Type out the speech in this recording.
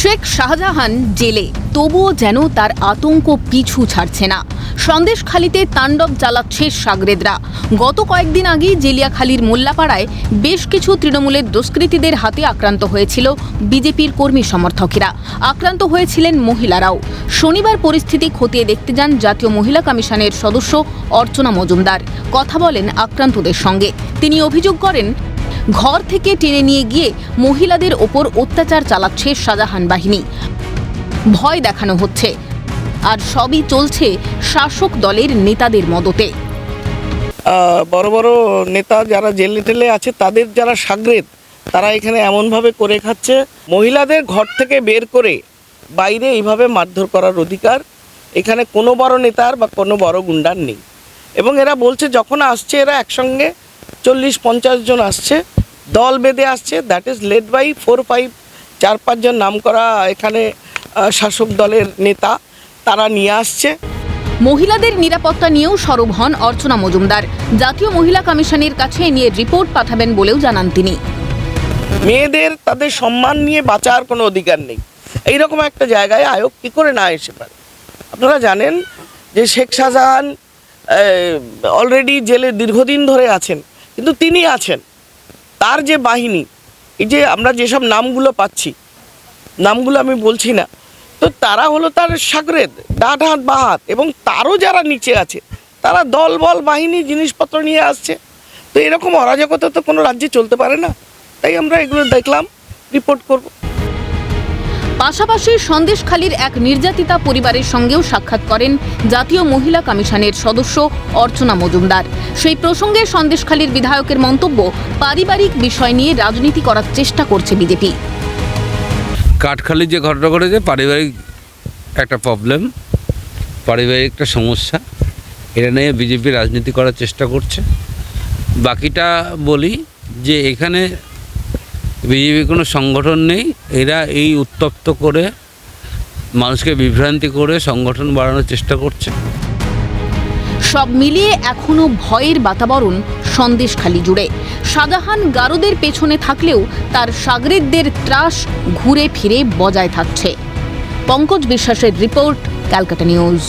শেখ শাহজাহান জেলে। তবুও যেন তার আতঙ্ক পিছু ছাড়ছে না। সন্দেশখালিতে তাণ্ডব চালাচ্ছে সাগরেদরা। গত কয়েকদিন আগেই জেলিয়াখালীর মোল্লাপাড়ায় বেশ কিছু তৃণমূলের দুষ্কৃতীদের হাতে আক্রান্ত হয়েছিল বিজেপির কর্মী সমর্থকেরা। আক্রান্ত হয়েছিলেন মহিলারাও। শনিবার পরিস্থিতি খতিয়ে দেখতে যান জাতীয় মহিলা কমিশনের সদস্য অর্চনা মজুমদার। কথা বলেন আক্রান্তদের সঙ্গে। তিনি অভিযোগ করেন ঘর থেকে টেনে নিয়ে গিয়ে মহিলাদের ওপর অত্যাচার চালাচ্ছে শাহজাহান বাহিনী। ভয় দেখানো হচ্ছে। আর সবই চলছে শাসক দলের নেতাদের মদতে। বড় বড় নেতা যারা জেলে টেলে আছে, তাদের যারা সাগরেদ, তারা এখানে এমনভাবে করে খাচ্ছে, মহিলাদের ঘর থেকে বের করে বাইরে এইভাবে মারধর করার অধিকার এখানে কোনো বড় নেতার বা কোনো বড় গুন্ডার নেই। এবং এরা বলছে, যখন আসছে এরা একসঙ্গে চল্লিশ পঞ্চাশ জন আসছে দল বেঁধে আসছে that is led by four five চার পাঁচজন নাম করা এখানে শাসক দলের নেতা তারা নিয়ে আসছে। মহিলাদের নিরাপত্তা নিয়েও সরব হন অর্চনা মজুমদার। জাতীয় মহিলা কমিশনের কাছে নিয়ে রিপোর্ট পাঠাবেন বলেও জানান তিনি। মেয়েদের তাদের সম্মান নিয়ে বাঁচার কোনো অধিকার নেই। এইরকম একটা জায়গায় আয়োগ কী করে না এসে পারে? আপনারা জানেন যে শেখ শাহজাহান অলরেডি জেলে দীর্ঘদিন ধরে আছেন কিন্তু তিনি আছেন। তার যে বাহিনী, এই যে আমরা যেসব নামগুলো পাচ্ছি, নামগুলো আমি বলছি না, তো তারা হলো তার সাগরেদ ডাট হাত, বা হাত, এবং তারও যারা নিচে আছে, তারা দল, বল, বাহিনী, জিনিসপত্র নিয়ে আসছে। তো এরকম অরাজকতা তো কোনো রাজ্যে চলতে পারে না। তাই আমরা এগুলো দেখলাম রিপোর্ট করব। পাশাপাশি সন্দেশখালীর এক নির্যাতিতা পরিবারের সঙ্গেও সাক্ষাৎ করেন জাতীয় মহিলা কমিশনের সদস্য অর্চনা মজুমদার। সেই প্রসঙ্গে সন্দেশখালীর বিধায়কের মন্তব্য, পারিবারিক বিষয় নিয়ে রাজনীতি করার চেষ্টা করছে বিজেপি। কাঠখালির যে ঘটনা ঘটেছে, পারিবারিক একটা প্রবলেম পারিবারিক একটা সমস্যা, এটা নিয়ে বিজেপি রাজনীতি করার চেষ্টা করছে। বাকিটা বলি যে এখানে বিজেপি কোনো সংগঠন নেই। এরা এই উত্তপ্ত করে মানুষকে বিভ্রান্তি করে সংগঠন বাড়ানোর চেষ্টা করছে। সব মিলিয়ে এখনও ভয়ের বাতাবরণ সন্দেশখালী জুড়ে। শাহজাহান গারদের পেছনে থাকলেও তার সাগরেদদের ত্রাস ঘুরে ফিরে বজায় থাকছে। পঙ্কজ বিশ্বাসের রিপোর্ট, ক্যালকাটা নিউজ।